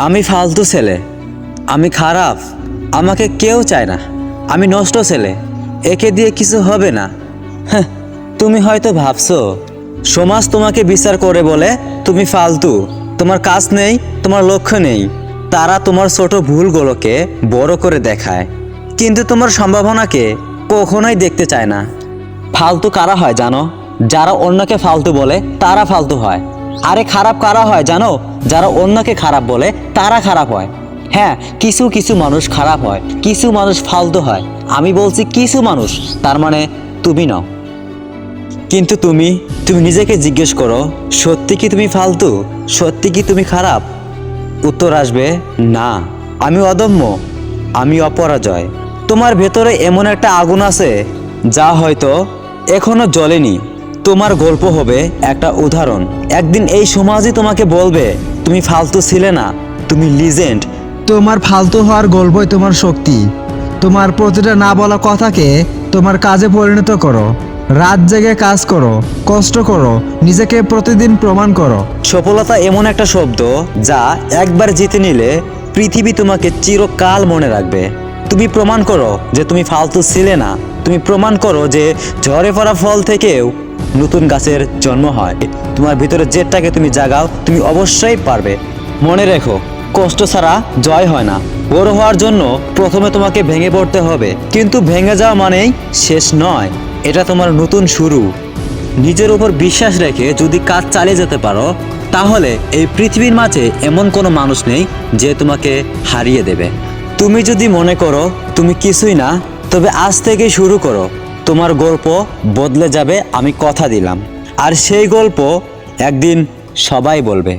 আমি ফালতু ছেলে। আমি খারাপ। আমাকে কেউ চায় না। আমি নষ্ট ছেলে। একে দিয়ে কিছু হবে না। হ্যাঁ তুমি হয়তো ভাবছ, সমাজ তোমাকে বিচার করে বলে তুমি ফালতু। তোমার কাজ নেই, তোমার লক্ষ্য নেই। তারা তোমার ছোট ভুলগুলোকে বড় করে দেখায়। কিন্তু তোমার সম্ভাবনাকে কখনোই দেখতে চায় না। ফালতু কারা হয় জানো? যারা অন্যকে ফালতু বলে, তারা ফালতু হয়। আরে খারাপ কারা হয় জানো? যারা অন্যকে খারাপ বলে, তারা খারাপ হয়। হ্যাঁ কিছু কিছু মানুষ খারাপ হয়, কিছু মানুষ ফালতু হয়। আমি বলছি কিছু মানুষ, তার মানে তুমি নও। কিন্তু তুমি তুমি নিজেকে জিজ্ঞেস করো, সত্যি কি তুমি ফালতু? সত্যি কি তুমি খারাপ? উত্তর আসবে, না। আমি অদম্য, আমি অপরাজয়। তোমার ভেতরে এমন একটা আগুন আছে, যা হয়তো এখনও জ্বলেনি। তোমার গল্প হবে একটা উদাহরণ। একদিন এই সমাজই তোমাকে বলবে তুমি ফালতু ছিলে না তুমি লিজেন্ড তোমার ফালতু হওয়ার গল্পই তোমার শক্তি। তোমার প্রতিটা না বলা কথাকে তোমার কাজে পরিণত করো। রাত জেগে কাজ করো কষ্ট করো নিজেকে প্রতিদিন প্রমাণ করো। সফলতা এমন একটা শব্দ যা একবার জিতে নিলে পৃথিবী তোমাকে চিরকাল মনে রাখবে। তুমি প্রমাণ করো যে তুমি ফালতু ছিলে না। তুমি প্রমাণ করো যে ঝরে পড়া ফল থেকেও নতুন গাছের জন্ম হয়। তোমার ভিতরে জেটটাকে তুমি জাগাও, তুমি অবশ্যই পারবে। মনে রেখো, কষ্ট ছাড়া জয় হয় না। বড় হওয়ার জন্য প্রথমে তোমাকে ভেঙে পড়তে হবে। কিন্তু ভেঙে যাওয়া মানেই শেষ নয়। এটা তোমার নতুন শুরু। নিজের উপর বিশ্বাস রেখে যদি কাজ চালিয়ে যেতে পারো, তাহলে এই পৃথিবীর মাঝে এমন কোনো মানুষ নেই যে তোমাকে হারিয়ে দেবে। তুমি যদি মনে করো, তুমি কিছুই না, তবে আজ থেকে শুরু করো। তোমার গল্প বদলে যাবে আমি কথা দিলাম। আর সেই গল্প একদিন সবাই বলবে।